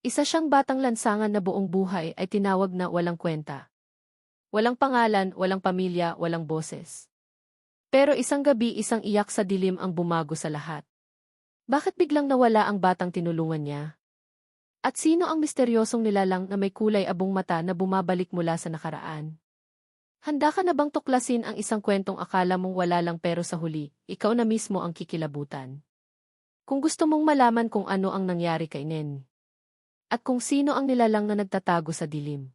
Isa siyang batang lansangan na buong buhay ay tinawag na walang kwenta. Walang pangalan, walang pamilya, walang boses. Pero isang gabi isang iyak sa dilim ang bumago sa lahat. Bakit biglang nawala ang batang tinulungan niya? At sino ang misteryosong nilalang na may kulay abong mata na bumabalik mula sa nakaraan? Handa ka na bang tuklasin ang isang kwentong akala mong wala lang pero sa huli, ikaw na mismo ang kikilabutan? Kung gusto mong malaman kung ano ang nangyari kay Nen, at kung sino ang nilalang na nagtatago sa dilim.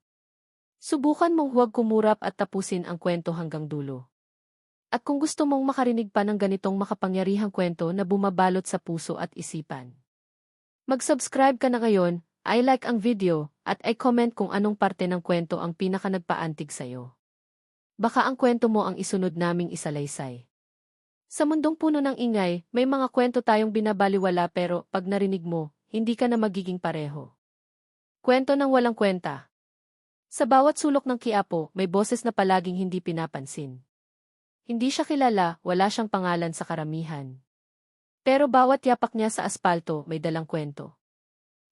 Subukan mong huwag kumurap at tapusin ang kwento hanggang dulo. At kung gusto mong makarinig pa ng ganitong makapangyarihang kwento na bumabalot sa puso at isipan, Mag-subscribe ka na ngayon, I like ang video, at i-comment kung anong parte ng kwento ang pinaka nagpaantig sa'yo. Baka ang kwento mo ang isunod naming isalaysay. Sa mundong puno ng ingay, may mga kwento tayong binabaliwala pero pag narinig mo, hindi ka na magiging pareho. Kwento ng walang kwenta. Sa bawat sulok ng Kiapo, may boses na palaging hindi pinapansin. Hindi siya kilala, wala siyang pangalan sa karamihan. Pero bawat yapak niya sa aspalto may dalang kwento.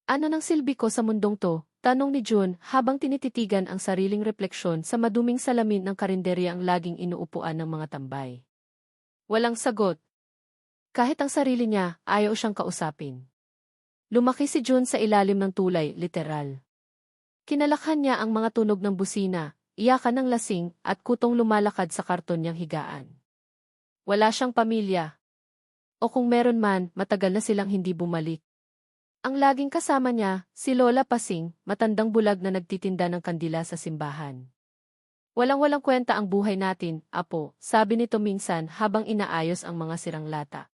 Ano nang silbi ko sa mundong to? Tanong ni June habang tinititigan ang sariling refleksyon sa maduming salamin ng karinderya ang laging inuupuan ng mga tambay. Walang sagot. Kahit ang sarili niya, ayaw siyang kausapin. Lumaki si June sa ilalim ng tulay, literal. Kinalakhan niya ang mga tunog ng busina, iyakan ng lasing, at kutong lumalakad sa karton niyang higaan. Wala siyang pamilya, o kung meron man, matagal na silang hindi bumalik. Ang laging kasama niya, si Lola Pasing, matandang bulag na nagtitinda ng kandila sa simbahan. Walang-walang kwenta ang buhay natin, apo, sabi nito minsan habang inaayos ang mga sirang lata.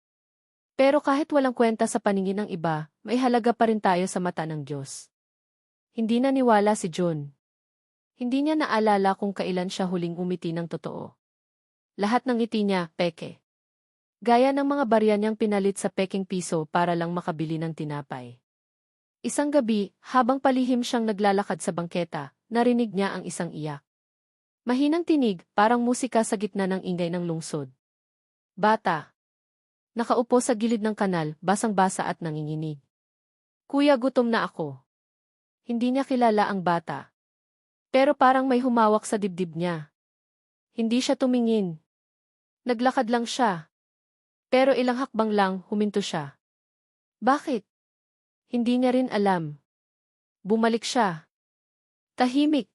Pero kahit walang kwenta sa paningin ng iba, may halaga pa rin tayo sa mata ng Diyos. Hindi naniwala si John. Hindi niya naalala kung kailan siya huling umiti ng totoo. Lahat ng ngiti niya, peke. Gaya ng mga barya niyang pinalit sa peking piso para lang makabili ng tinapay. Isang gabi, habang palihim siyang naglalakad sa bangketa, narinig niya ang isang iyak. Mahinang tinig, parang musika sa gitna ng ingay ng lungsod. Bata. Nakaupo sa gilid ng kanal, basang-basa at nanginginig. Kuya, gutom na ako. Hindi niya kilala ang bata. Pero parang may humawak sa dibdib niya. Hindi siya tumingin. Naglakad lang siya, pero ilang hakbang lang, huminto siya. Bakit? Hindi niya rin alam. Bumalik siya. Tahimik.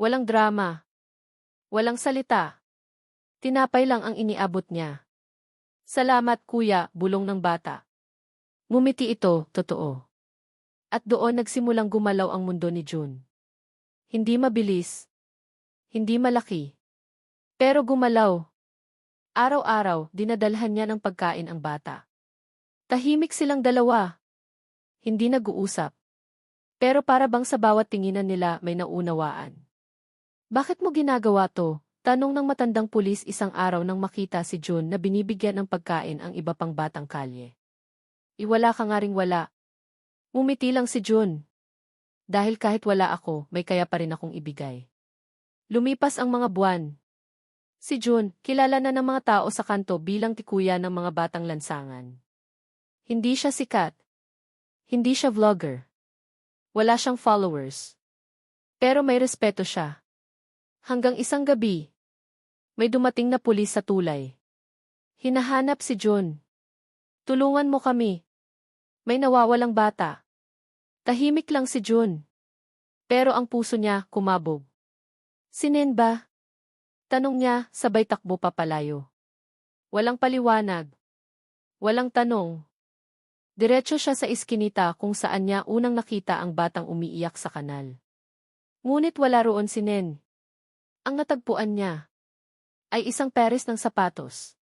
Walang drama. Walang salita. Tinapay lang ang iniabot niya. Salamat kuya, bulong ng bata. Ngumiti ito, totoo. At doon nagsimulang gumalaw ang mundo ni June. Hindi mabilis. Hindi malaki. Pero gumalaw, Araw-araw, dinadalhan niya ng pagkain ang bata. Tahimik silang dalawa. Hindi nag-uusap. Pero para bang sa bawat tinginan nila may naunawaan. Bakit mo ginagawa to? Tanong ng matandang pulis isang araw nang makita si June na binibigyan ng pagkain ang iba pang batang kalye. Iwala ka nga ring wala. Umiti lang si June. Dahil kahit wala ako, may kaya pa rin akong ibigay. Lumipas ang mga buwan, Si June, kilala na ng mga tao sa kanto bilang tikuya ng mga batang lansangan. Hindi siya sikat. Hindi siya vlogger. Wala siyang followers. Pero may respeto siya. Hanggang isang gabi, may dumating na pulis sa tulay. Hinahanap si June. Tulungan mo kami. May nawawalang bata. Tahimik lang si June. Pero ang puso niya kumabog. Sinen ba? Tanong niya, sabay takbo papalayo. Walang paliwanag. Walang tanong. Diretso siya sa iskinita kung saan niya unang nakita ang batang umiiyak sa kanal. Ngunit wala roon si Nen. Ang natagpuan niya ay isang peres ng sapatos.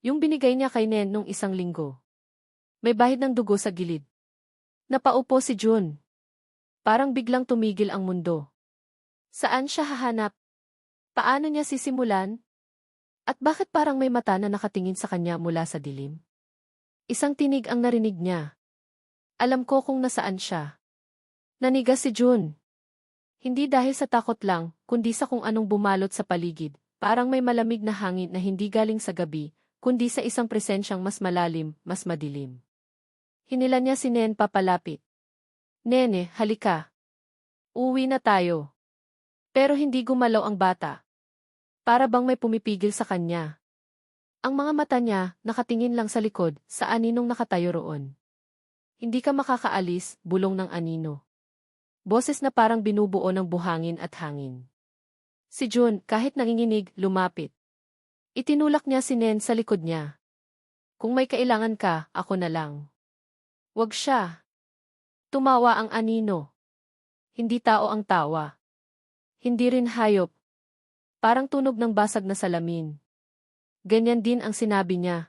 Yung binigay niya kay Nen nung isang linggo. May bahid ng dugo sa gilid. Napaupo si June. Parang biglang tumigil ang mundo. Saan siya hahanap? Paano niya sisimulan? At bakit parang may mata na nakatingin sa kanya mula sa dilim? Isang tinig ang narinig niya. Alam ko kung nasaan siya. Nanigas si June. Hindi dahil sa takot lang, kundi sa kung anong bumalot sa paligid, parang may malamig na hangin na hindi galing sa gabi, kundi sa isang presensyang mas malalim, mas madilim. Hinila niya si Nen papalapit. Nene, halika. Uwi na tayo. Pero hindi gumalaw ang bata. Para bang may pumipigil sa kanya. Ang mga mata niya nakatingin lang sa likod sa aninong nakatayo roon. Hindi ka makakaalis, bulong ng anino. Boses na parang binubuo ng buhangin at hangin. Si June, kahit nanginginig, lumapit. Itinulak niya si Nen sa likod niya. Kung may kailangan ka, ako na lang. Wag siya. Tumawa ang anino. Hindi tao ang tawa. Hindi rin hayop. Parang tunog ng basag na salamin. Ganyan din ang sinabi niya.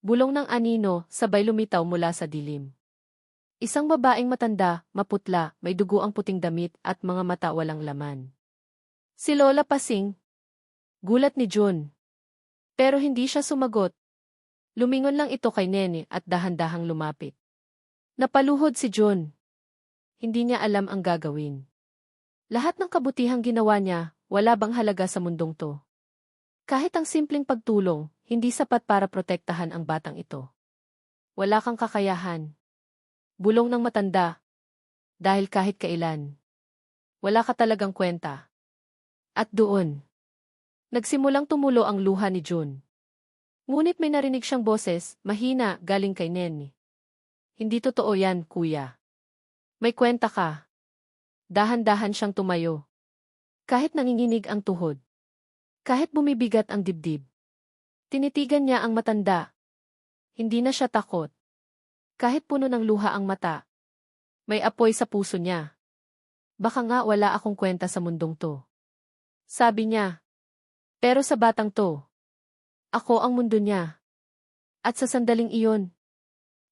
Bulong ng anino, sabay lumitaw mula sa dilim. Isang babaeng matanda, maputla, may dugo ang puting damit at mga mata walang laman. Si Lola Pasing. Gulat ni June. Pero hindi siya sumagot. Lumingon lang ito kay Nene at dahan-dahang lumapit. Napaluhod si June. Hindi niya alam ang gagawin. Lahat ng kabutihang ginawa niya, wala bang halaga sa mundong to. Kahit ang simpleng pagtulong, hindi sapat para protektahan ang batang ito. Wala kang kakayahan. Bulong ng matanda. Dahil kahit kailan. Wala ka talagang kwenta. At doon. Nagsimulang tumulo ang luha ni June. Ngunit may narinig siyang boses, mahina, galing kay Nenny. Hindi totoo yan, kuya. May kwenta ka. Dahan-dahan siyang tumayo. Kahit nanginginig ang tuhod. Kahit bumibigat ang dibdib. Tinitigan niya ang matanda. Hindi na siya takot. Kahit puno ng luha ang mata. May apoy sa puso niya. Baka nga wala akong kwenta sa mundong to. Sabi niya. Pero sa batang to. Ako ang mundo niya. At sa sandaling iyon.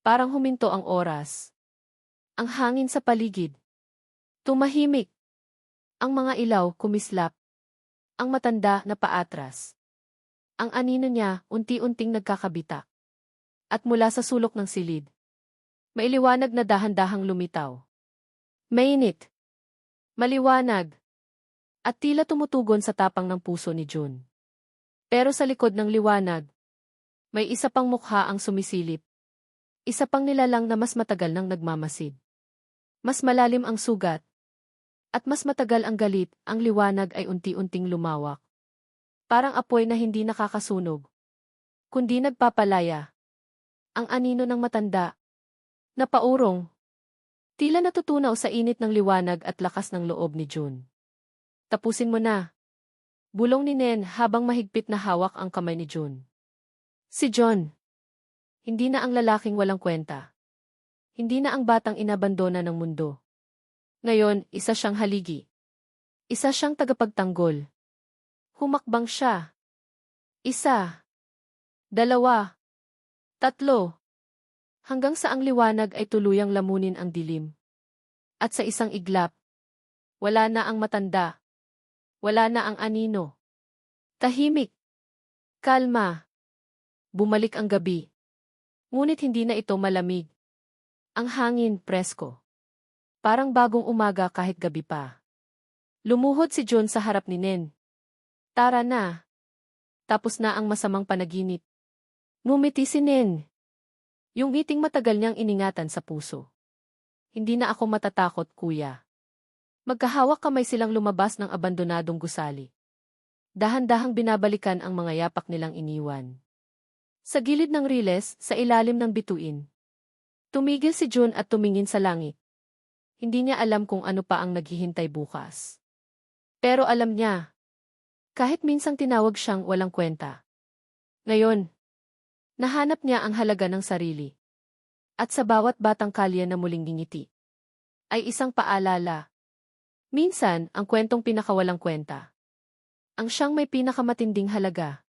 Parang huminto ang oras. Ang hangin sa paligid. Tumahimik. Ang mga ilaw kumislap. Ang matanda na paatras. Ang anino niya unti-unting nagkakabita. At mula sa sulok ng silid. Mailiwanag na dahan-dahang lumitaw. Mainit. Maliwanag. At tila tumutugon sa tapang ng puso ni June. Pero sa likod ng liwanag, may isa pang mukha ang sumisilip. Isa pang nilalang na mas matagal nang nagmamasid. Mas malalim ang sugat. At mas matagal ang galit, ang liwanag ay unti-unting lumawak. Parang apoy na hindi nakakasunog. Kundi nagpapalaya. Ang anino ng matanda, Napaurong. Tila natutunaw sa init ng liwanag at lakas ng loob ni June. Tapusin mo na. Bulong ni Nen habang mahigpit na hawak ang kamay ni June. Si John. Hindi na ang lalaking walang kwenta. Hindi na ang batang inabandona ng mundo. Ngayon, isa siyang haligi. Isa siyang tagapagtanggol. Humakbang siya. Isa. Dalawa. Tatlo hanggang sa ang liwanag ay tuluyang lamunin ang dilim. At sa isang iglap, wala na ang matanda. Wala na ang anino. Tahimik. Kalma. Bumalik ang gabi. Ngunit hindi na ito malamig. Ang hangin presko. Parang bagong umaga kahit gabi pa. Lumuhod si John sa harap ni Nen. Tara na. Tapos na ang masamang panaginip. Ngumiti si Nen. Yung ngiting matagal niyang iningatan sa puso. Hindi na ako matatakot, kuya. Magkahawak kamay silang lumabas ng abandonadong gusali. Dahan-dahang binabalikan ang mga yapak nilang iniwan. Sa gilid ng riles, sa ilalim ng bituin. Tumigil si June at tumingin sa langit. Hindi niya alam kung ano pa ang naghihintay bukas. Pero alam niya. Kahit minsang tinawag siyang walang kwenta. Ngayon, Nahanap niya ang halaga ng sarili. At sa bawat batang kalye na muling gingiti, ay isang paalala. Minsan, ang kwentong pinakawalang kwenta. Ang siyang may pinakamatinding halaga.